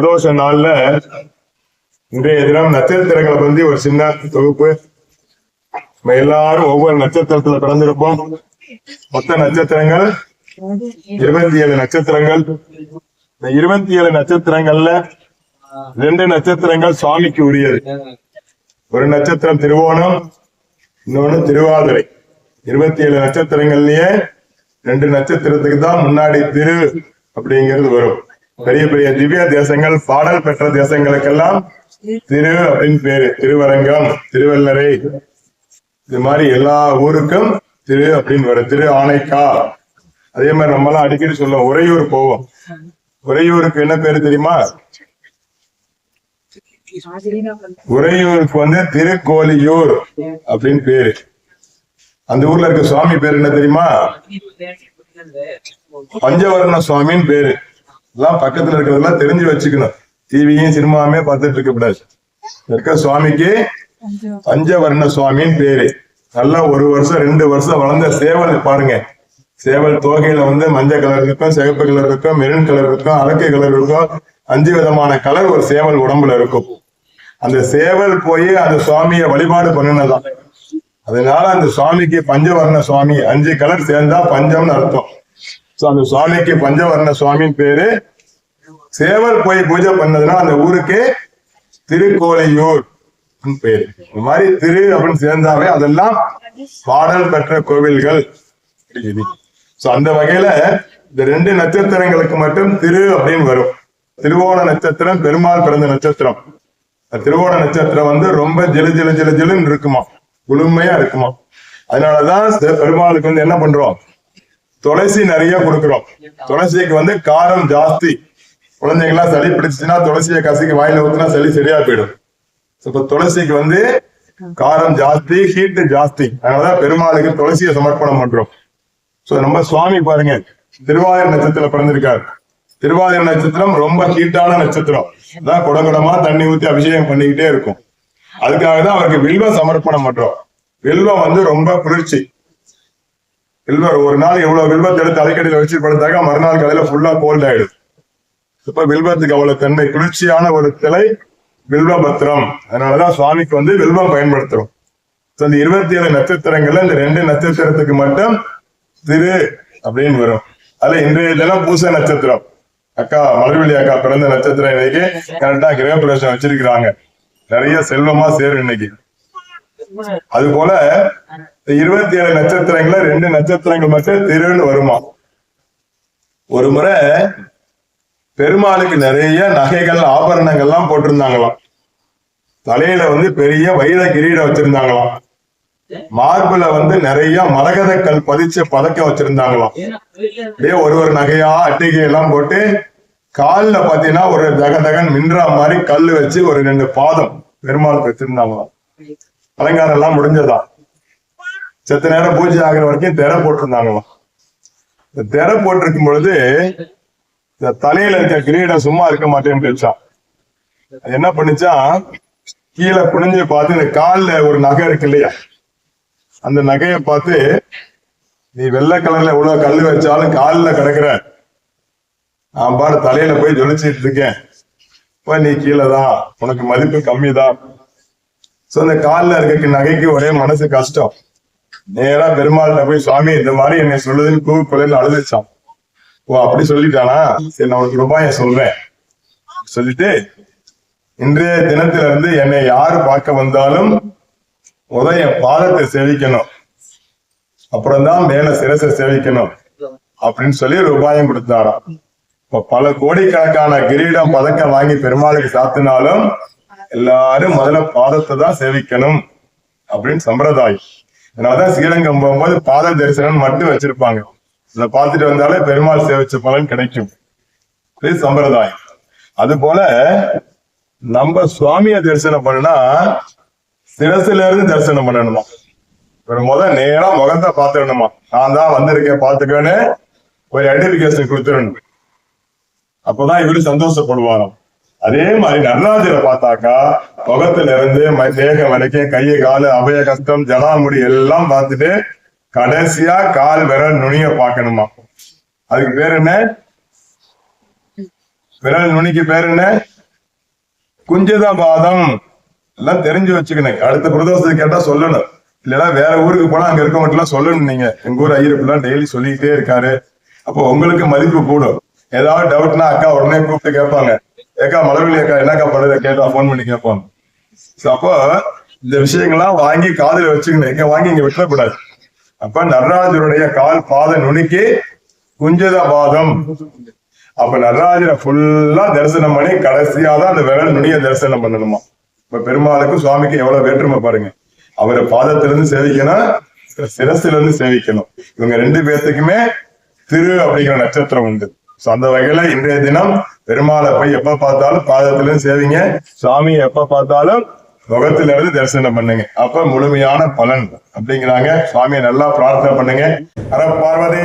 பிரதோஷ நாள்ல இன்றைய தினம் நட்சத்திரங்களை பத்தி ஒரு சின்ன தொகுப்பு. நம்ம எல்லாரும் ஒவ்வொரு நட்சத்திரத்துல பிறந்திருப்போம். மொத்த நட்சத்திரங்கள் இருபத்தி ஏழு நட்சத்திரங்கள். இந்த இருபத்தி ஏழு நட்சத்திரங்கள்ல ரெண்டு நட்சத்திரங்கள் சுவாமிக்கு உரியது. ஒரு நட்சத்திரம் திருவோணம் இன்னொன்னு திருவாதிரை. இருபத்தி ஏழு நட்சத்திரங்கள்லயே ரெண்டு நட்சத்திரத்துக்கு தான் முன்னாடி திரு அப்படிங்கிறது வரும். பெரிய பெரிய திவ்ய தேசங்கள் பாடல் பெற்ற தேசங்களுக்கெல்லாம் திரு அப்படின்னு பேரு திருவரங்கம் திருவல்லரை இது மாதிரி எல்லா ஊருக்கும் திரு அப்படின்னு வரும். திரு ஆனைக்கா. அதே மாதிரி நம்மலாம் அடிக்கடி சொல்லுவோம் உறையூர் போவோம். உறையூருக்கு என்ன பேரு தெரியுமா? உறையூருக்கு வந்து திருக்கோலியூர் அப்படின்னு பேரு. அந்த ஊர்ல இருக்க சுவாமி பேர் என்ன தெரியுமா? பஞ்சவர்ண சுவாமின்னு பேரு. எல்லாம் பக்கத்துல இருக்கிறதெல்லாம் தெரிஞ்சு வச்சுக்கணும். டிவியும் சினிமாவுமே பார்த்துட்டு இருக்க கூடாது. இருக்க சுவாமிக்கு பஞ்சவர்ண சுவாமின்னு பேரு. நல்லா ஒரு வருஷம் ரெண்டு வருஷம் வளர்ந்த சேவல் பாருங்க. சேவல் தோகையில வந்து மஞ்சள் கலர் இருக்கும் சிகப்பு கலர் இருக்கும் மெரூன் கலர் இருக்கும் அரக்கை கலர் இருக்கும். அஞ்சு விதமான கலர் ஒரு சேவல் உடம்புல இருக்கும். அந்த சேவல் போய் அந்த சுவாமியை வழிபாடு பண்ணினதான் அதனால அந்த சுவாமிக்கு பஞ்சவர்ண சுவாமி அஞ்சு கலர் சேர்ந்தா பஞ்சம்னு அர்த்தம். ஸோ அந்த சுவாமிக்கு பஞ்சவர்ண சுவாமின்னு பேரு. சேவல் போய் பூஜை பண்ணதுன்னா அந்த ஊருக்கு திருக்கோலையூர் பேரு. இந்த மாதிரி திரு அப்படின்னு சேர்ந்தாவே அதெல்லாம் பாடல் பெற்ற கோவில்கள். ஸோ அந்த வகையில இந்த ரெண்டு நட்சத்திரங்களுக்கு மட்டும் திரு அப்படின்னு வரும். திருவோண நட்சத்திரம் பெருமாள் பிறந்த நட்சத்திரம். திருவோண நட்சத்திரம் வந்து ரொம்ப ஜிலு ஜிலு ஜிலு ஜிலுன்னு இருக்குமா? குளுமையா இருக்குமா? அதனாலதான் பெருமாளுக்கு வந்து என்ன பண்றோம்? துளசி நிறைய கொடுக்குறோம். துளசிக்கு வந்து காரம் ஜாஸ்தி. குழந்தைங்களாம் சளி பிடிச்சுன்னா துளசியை கசக்கி வாயில ஊத்துனா சளி சரியா போயிடும். இப்ப துளசிக்கு வந்து காரம் ஜாஸ்தி ஹீட்டு ஜாஸ்தி. அதனாலதான் பெருமாளுக்கு துளசியை சமர்ப்பணம் பண்றோம். சோ நம்ம சுவாமி பாருங்க. திருவாதிரை நட்சத்திரம் பிறந்திருக்காரு. திருவாதிரை நட்சத்திரம் ரொம்ப ஹீட்டான நட்சத்திரம். அதான் குடங்குடமா தண்ணி ஊத்தி அபிஷேகம் பண்ணிக்கிட்டே இருக்கும். அதுக்காக தான் அவருக்கு வில்வ சமர்ப்பணம் பண்றோம். வில்வம் வந்து ரொம்ப குளிர்ச்சி. வில்வர் ஒரு நாள் எவ்வளவு வில்வத்தை எடுத்து அலைக்கடியில வச்சு படுத்தாக்க மறுநாள் காலையில ஃபுல்லா கோல்ட் ஆயிடுது இப்ப வில்வத்துக்கு அவ்வளவு தன்மை குளிர்ச்சியான ஒரு சிலை வில்வபத்திரம். அதனாலதான் சுவாமிக்கு வந்து வில்வம் பயன்படுத்துறோம். இந்த இருபத்தி ஏழு நட்சத்திரங்கள்ல இந்த ரெண்டு நட்சத்திரத்துக்கு மட்டும் திரு அப்படின்னு வரும். அதுல இன்றைய தினம் பூச நட்சத்திரம். அக்கா மலர்வெளி அக்கா பிறந்த நட்சத்திரம் இன்னைக்கு. கரெக்டா கிரகப்பிரவேசம் வச்சிருக்கிறாங்க. நிறைய செல்வமா சேரும் இன்னைக்கு. அது போல இருபத்தி ஏழு நட்சத்திரங்கள ரெண்டு நட்சத்திரங்கள் மட்டும் திருன்னு வருமா? ஒரு முறை பெருமாளுக்கு நிறைய நகைகள் ஆபரணங்கள்லாம் போட்டிருந்தாங்களாம். தலையில வந்து பெரிய வைர கிரீடம் வச்சிருந்தாங்களாம். மார்புல வந்து நிறைய மரகத கல் பதிச்ச பதக்கம் வச்சிருந்தாங்களாம். அப்படியே ஒரு ஒரு நகையா அட்டிகை எல்லாம் போட்டு கால்ல பாத்தீங்கன்னா ஒரு தகதகன் மின்றா மாதிரி கல் வச்சு ஒரு ரெண்டு பாதம் பெருமாளுக்கு வச்சிருந்தாங்களாம். அலங்காரம் எல்லாம் முடிஞ்சதா? செத்த நேரம் பூஜை ஆகிற வரைக்கும் திரை போட்டிருந்தாங்களாம். இந்த திரை போட்டிருக்கும் பொழுது இந்த தலையில இருக்க கிரீடம் சும்மா இருக்க மாட்டேன்னு பேச்சான். அது என்ன பண்ணுச்சா கீழே குனிஞ்சு பார்த்து இந்த கால்ல ஒரு நகை இருக்கு இல்லையா? அந்த நகையை பார்த்து நீ வெள்ளை கலர்ல எவ்வளவு கல் வச்சாலும் காலில் கிடக்குற. நான் பாரு தலையில போய் ஜொலிச்சிட்டு இருக்கேன். இப்ப நீ கீழே தான் உனக்கு மதிப்பு கம்மி தான் சோ இந்த காலில் இருக்க நகைக்கு ஒரே மனசு கஷ்டம். நேரா பெருமாள்கிட்ட போய் சுவாமி இந்த மாதிரி என்னை சொல்லுதுன்னு கூ குலையில அழுதுச்சான் ஓ அப்படி சொல்லிட்டானா? சரி நான் உனக்கு ரூபாய சொல்றேன். சொல்லிட்டு இன்றைய தினத்துல இருந்து என்னை யாரு பார்க்க வந்தாலும் உதய என் பாதத்தை சேவிக்கணும். அப்புறம் தான் மேல சிரசை சேவிக்கணும். அப்படின்னு சொல்லி ரூபாயம் கொடுத்தாராம். இப்ப பல கோடிக்கணக்கான கிரீடம் பதக்கம் வாங்கி பெருமாளுக்கு சாத்தினாலும் எல்லாரும் முதல்ல பாதத்தை தான் சேவிக்கணும் அப்படின்னு சம்பிரதாயம். அதனாலதான் ஸ்ரீரங்கம் போகும்போது பாத தரிசனம் மட்டும் வச்சிருப்பாங்க. இதை பார்த்துட்டு வந்தாலே பெருமாள் சேவிச்ச பலன் கிடைக்கும். இது சம்பிரதாயம். அது போல நம்ம சுவாமிய தரிசனம் பண்ணா சிரசுல இருந்து தரிசனம் பண்ணணுமா? ஒரு முத நேரம் முகத்தை பாத்துடணுமா நான் தான் வந்திருக்கேன் பாத்துக்கன்னு ஒரு ஐடென்டிபிகேஷன் கொடுத்துடணும். அப்பதான் இவரு சந்தோஷப்படுவாராம். அதே மாதிரி நடராஜரை பார்த்தாக்கா முகத்துல இருந்து ம- தேகம் வரைக்கும் கையை காலு அபய கஷ்டம் ஜடாமுடி எல்லாம் பார்த்துட்டு கடைசியா கால் விரல் நுனிய பாக்கணுமா அதுக்கு பேர் என்ன? விரல் நுனிக்கு பேர் என்ன? குஞ்சித பாதம் எல்லாம் தெரிஞ்சு வச்சுக்கணும். அடுத்த பிரதோஷத்தை கேட்டா சொல்லணும். இல்லைன்னா வேற ஊருக்கு போனா அங்க இருக்கவங்கலாம் சொல்லணும் நீங்க. எங்க ஊர் ஐயருக்குலாம் டெய்லி சொல்லிக்கிட்டே இருக்காரு. அப்போ உங்களுக்கு மதிப்பு கூடும். ஏதாவது டவுட்னா அக்கா உடனே கூப்பிட்டு கேட்பாங்க. ஏக்கா மலர்விழி அக்கா என்னக்கா பண்ணுறது கேட்டா ஃபோன் பண்ணி கேட்பாங்க ஸோ அப்போ இந்த விஷயங்கள்லாம் வாங்கி காதில் வச்சுக்கணும். எங்க வாங்கி இங்க விட்டுறக்கூடாது. அப்ப நடராஜருடைய கால் பாத நுனிக்கு குஞ்சத பாதம். அப்ப நடராஜரை ஃபுல்லா தரிசனம் பண்ணி கடைசியா தான் அந்த விரல் நுனிய தரிசனம் பண்ணணுமா? இப்ப பெருமாளுக்கும் சுவாமிக்கும் எவ்வளவு வேற்றுமை பாருங்க. அவரை பாதத்திலிருந்து சேவிக்கணும் சிரசிலிருந்து சேவிக்கணும். இவங்க ரெண்டு பேர்த்துக்குமே திரு அப்படிங்கிற நட்சத்திரம் உண்டு. சோ அந்த வகையில இன்றைய தினம் பெருமாளை போய் எப்ப பார்த்தாலும் பாதத்திலிருந்து சேவிங்க. சாமி எப்ப பார்த்தாலும் முகத்துல இருந்து தரிசனம் பண்ணுங்க. அப்ப முழுமையான பலன் அப்படிங்கிறாங்க. சுவாமியை நல்லா பிரார்த்தனை பண்ணுங்க. ஹர பார்வதி